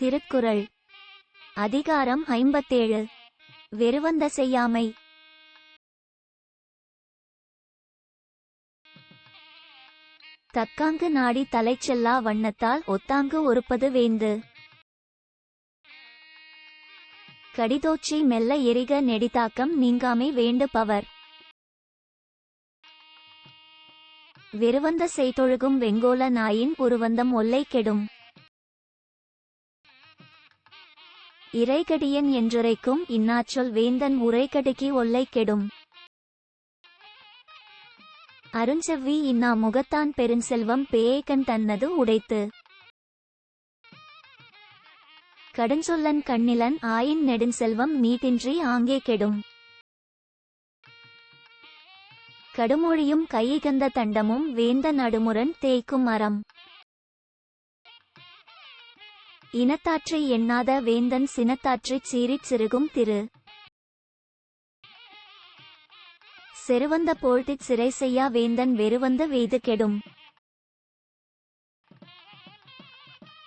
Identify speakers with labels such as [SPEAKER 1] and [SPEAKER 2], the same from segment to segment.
[SPEAKER 1] திருக்குறள். அதிகாரம் ஐம்பத்தேழு. வெறுவந்த செய்யாமை. தக்காங்கு நாடி தலைச்செல்லா வண்ணத்தால் ஒத்தாங்கு ஒருப்பது வேந்து. கடிதோச்சி மெல்ல எரிக நெடிதாக்கம் நீங்காமை வேண்டு பவர். வெறுவந்த செய்தொழுகும் வெங்கோல நாயின் உருவந்தம் ஒல்லை கெடும். இறைகடியன் என்றுரைக்கும் இன்னாச்சொல் வேந்தன் உரைகடுக்கி ஒல்லை கெடும். அருஞ்செவ்வி இன்னா முகத்தான் பெருஞ்செல்வம் பேயைக்கண் தன்னது உடைத்து. கடுஞ்சொல்லன் கண்ணிலன் ஆயின் நெடுஞ்செல்வம் நீதின்றி ஆங்கே கெடும். கடுமொழியும் கையிகந்த தண்டமும் வேந்த நடுமுரண் தேய்க்கும் மரம் இனத்தாற்றை எண்ணாத வேந்தன் சினத்தாற்றைச் சீறிச் சிறுகும் திரு. செருவந்த போழ்த்திச் சிறை செய்யா வேந்தன் வெறுவந்த வெய்து கெடும்.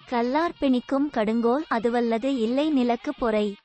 [SPEAKER 1] கல்லார் பிணிக்கும் கடுங்கோல் அதுவல்லது இல்லை நிலக்கு பொறை.